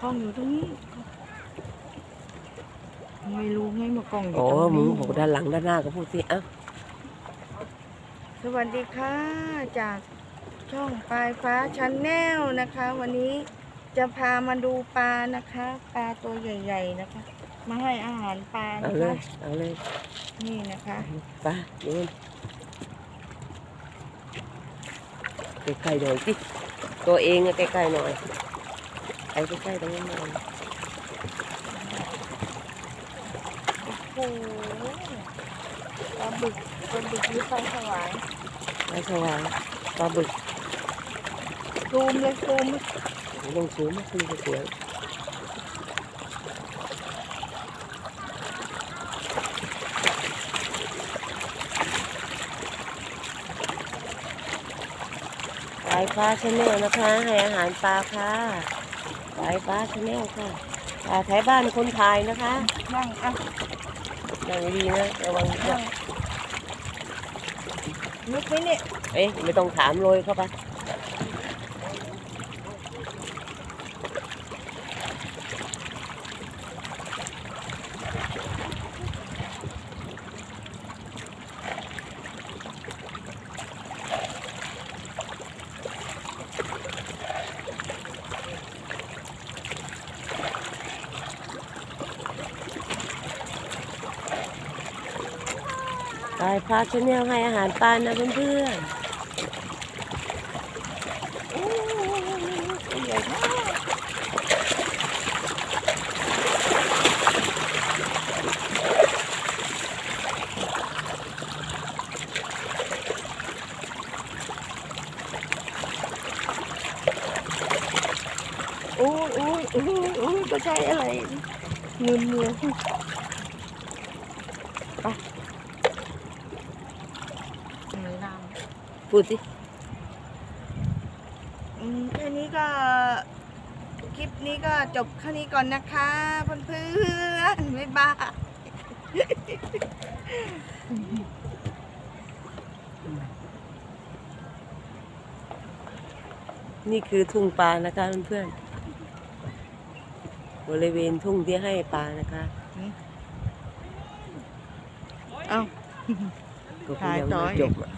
กล้องอยู่ตรงนี้ไม่รู้ไงว่ากล้องอยู่โอ้ตรงมึงนี้ บอกด้านหลังด้านหน้าก็พูดสิเอ้าสวัสดีค่ะจากช่องปลายฟ้าชันแนลนะคะ วันนี้จะพามาดูปลานะคะ ปลาตัวใหญ่ๆนะคะ มาให้อาหารปลาเอานะเลคะยเอาเลยนี่นะคะไปดูใกล้ๆหน่อยสิตัวเองอะใกล้ๆหน่อย ไปใกล้ๆตรงนั้นหน่อยโอ้โหปลาบึกปลาบึกหรือปลาสวายไปสว่างปลาบึกซูมเลยซูมลงสูงมากขึ้นเสียงายฟ้าชาแนลนะคะ ให้อาหารปลาค่ะสายฟ้าชาแนลค่ะปลาแถวบ้านคนไทยนะคะนั่งอะนั่งดีๆนะระวังจะนั่งลุกไหมเนี่ยเอ๊ะไม่ต้องถามโรยเข้าไป สายฟ้าชาแนลให้อาหารปลานะเพื่อนโอ้ตัวใหญ่มากโอ้ยโอ้ยโอ้ยโอ้ยก็ใช่อะไรเงินเงินไปไหนน้ำ ๆ พูดสิอืมแค่นี้ก็ คลิปนี้ก็จบแค่นี้ก่อนนะคะเพื่อนๆบ๊ายบาย นี่คือทุ่งปลานะคะเพื่อนๆบริเวณทุ่งที่ให้ปลานะคะ เอ้า ก็คงถ่ายยังต่อไม่อีกจบอะ